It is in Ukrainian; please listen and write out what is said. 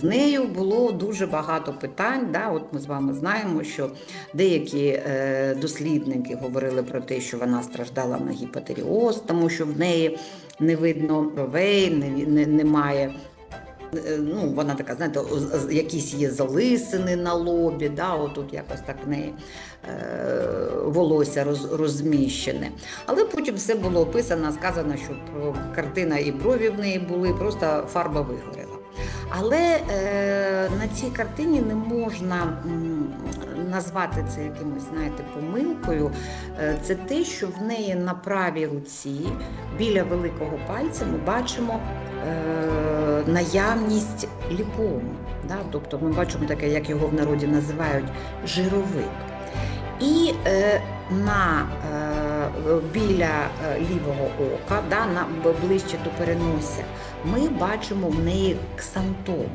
з нею було дуже багато питань. Да? От ми з вами знаємо, що деякі е, дослідники говорили про те, що вона страждала на гіпотеріоз, тому що в неї не видно бровей, не, не, немає. е, Ну, вона така, знаєте, якісь є залисини на лобі, да, отут якось так в неї е, волосся роз, розміщене. Але потім все було описано, сказано, що картина і брові в неї були, просто фарба вигоріла. Але е, на цій картині не можна назвати це якимось, знаєте, помилкою. Е, це те, що в неї на правій руці біля великого пальця ми бачимо е, наявність ліпому. Да? Тобто ми бачимо таке, як його в народі називають, жировик. І е, на, е, біля е, лівого ока, да, на, ближче до переносся, ми бачимо в неї ксантому.